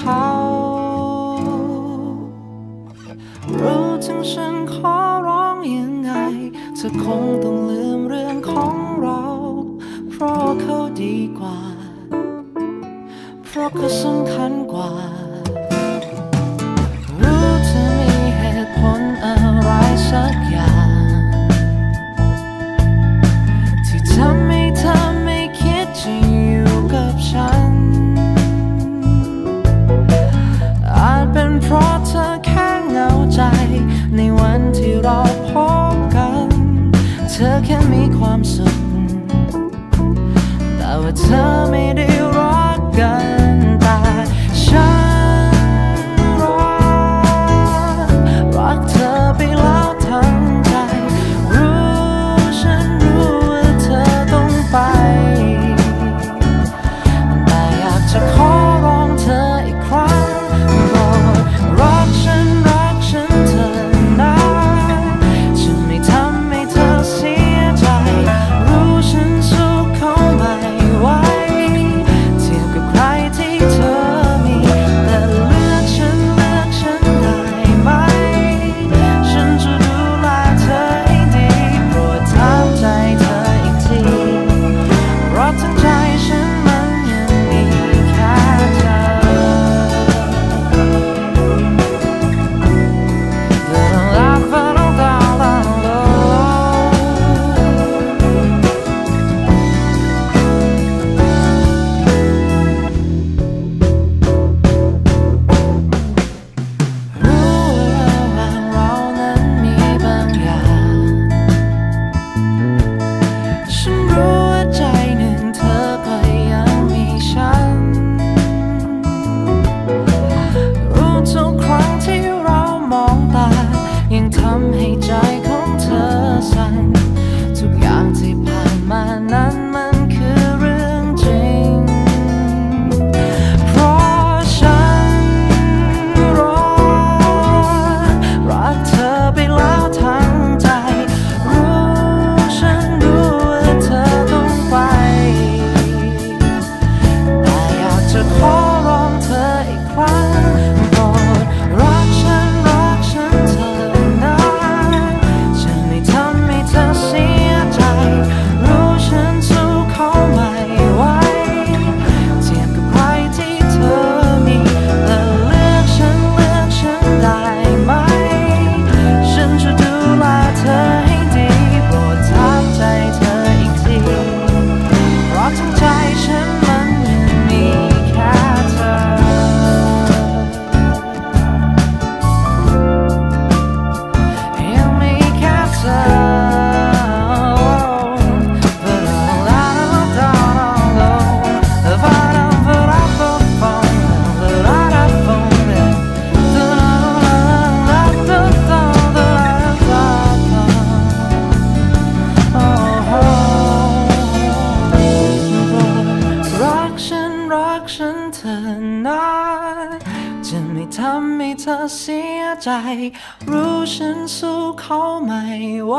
ขา รู้ถึงฉันขอร้องยังไงเธอคงต้องลืมเรื่องของเรา เพราะเขาดีกว่า เพราะเขาสำคัญกว่า รักฉันเธอนะจะไม่ทำให้เธอเสียใจ รู้ฉันสู้เขาไม่ไหว